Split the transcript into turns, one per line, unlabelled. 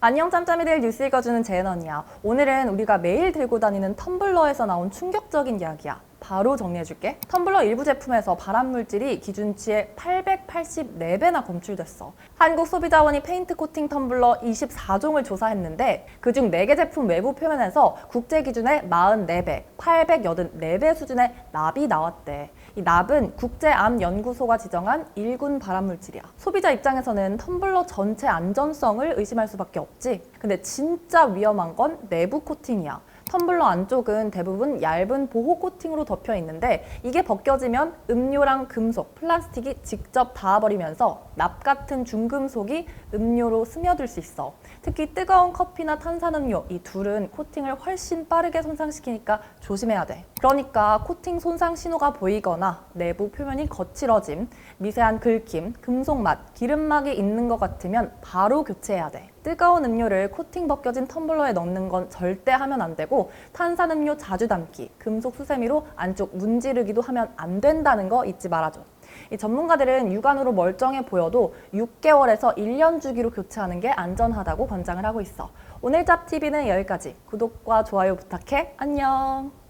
안녕 짬짬이들 뉴스 읽어주는 재은 언니야. 오늘은 우리가 매일 들고 다니는 텀블러에서 나온 충격적인 이야기야. 바로 정리해줄게. 텀블러 일부 제품에서 발암 물질이 기준치의 884배나 검출됐어. 한국소비자원이 페인트 코팅 텀블러 24종을 조사했는데 그중 4개 제품 외부 표면에서 국제 기준의 44배, 884배 수준의 납이 나왔대. 이 납은 국제암연구소가 지정한 1군 발암 물질이야. 소비자 입장에서는 텀블러 전체 안전성을 의심할 수밖에 없지. 근데 진짜 위험한 건 내부 코팅이야. 텀블러 안쪽은 대부분 얇은 보호 코팅으로 덮여 있는데 이게 벗겨지면 음료랑 금속, 플라스틱이 직접 닿아버리면서 납 같은 중금속이 음료로 스며들 수 있어. 특히 뜨거운 커피나 탄산음료 이 둘은 코팅을 훨씬 빠르게 손상시키니까 조심해야 돼. 그러니까 코팅 손상 신호가 보이거나 내부 표면이 거칠어짐, 미세한 긁힘, 금속 맛, 기름막이 있는 것 같으면 바로 교체해야 돼. 뜨거운 음료를 코팅 벗겨진 텀블러에 넣는 건 절대 하면 안 되고 탄산음료 자주 담기, 금속 수세미로 안쪽 문지르기도 하면 안 된다는 거 잊지 말아줘. 이 전문가들은 육안으로 멀쩡해 보여도 6개월에서 1년 주기로 교체하는 게 안전하다고 권장을 하고 있어. 오늘 짭TV는 여기까지. 구독과 좋아요 부탁해. 안녕.